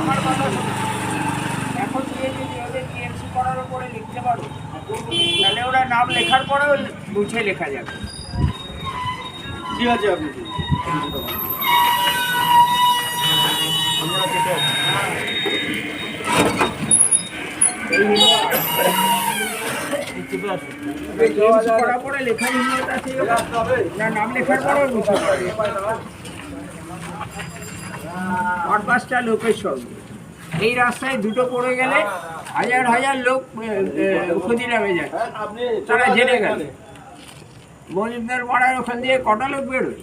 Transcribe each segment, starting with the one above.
আমার কথা লিখতে পারো। তাহলে ওরা নাম লেখার পরেও মুছে লেখা যাবে। ঠিক আছে আপনি লেখার পরে লেখা না নাম লেখার পরেও মুছে যাবে পাঁচটা লোকের সঙ্গে। এই রাস্তায় দুটো পড়ে গেলে হাজার হাজার লোক ক্ষতি নামে যায়। তারা জেনে গেল। মজুমদার পাড়ার ওখান দিয়ে কটা লোক বেরোয়?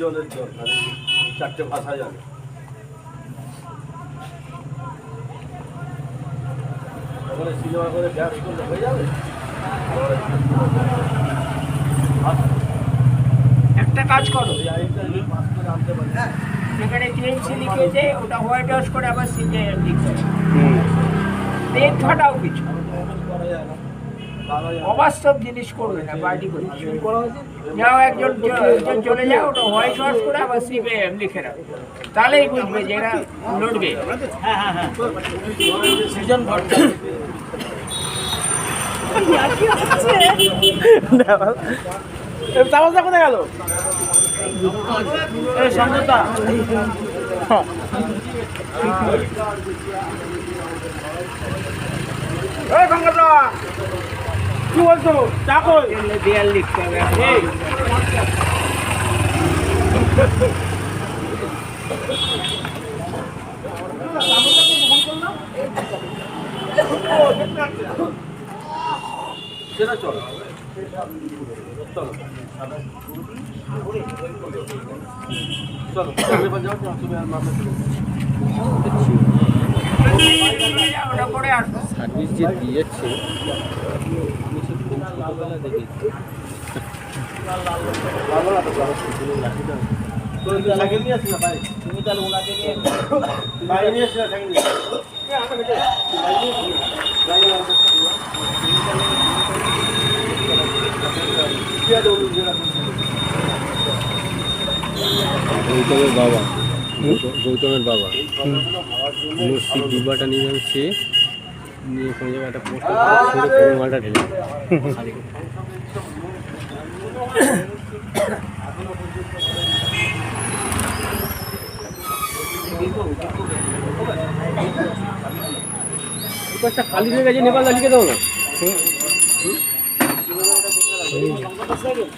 দরকার চারটে ভাষা জানে ওখানে সিনেমা করে ব্যাস করলে হয়ে যাবে? একটা কাজ করো। করে যেখানে টিএমসি লিখেছে ওটা হোয়াইট ওয়াশ করে আবার সিপিআইএম লিখতে হবে পেন কিছু। করা অবাস্তব জিনিস করবে না পার্টি করে যাও একজন একজন চলে যাও ওটা হোয়াইট ওয়াশ করে আবার সিপিআইএম লিখে রাখো তাহলেই বুঝবে যে এরা লড়বে। সৃজন ভট্টাচার্য। চামচটা কোথায় গেল সমঝোতা কি বলছো চা কই দেয়াল লিখতে হবে এই সেটা চলো চলো চলো সার্ভিস যে দিয়েছে আমি সে খুব ছোটোবেলা দেখেছি তুমি তাহলে ওনাকে নিয়ে ভাই নিয়ে না সাইকেল নিয়ে গৌতমের বাবা। গৌত- গৌতমের বাবা। মুর্শি ডিব্বাটা নিয়ে যাচ্ছে। নিয়ে কোনো জায়গায় একটা পোস্ট করে পুরো মালটা ঢেলে খালি হয়ে গেছে নেপাল লিখে দাও না। Lambang?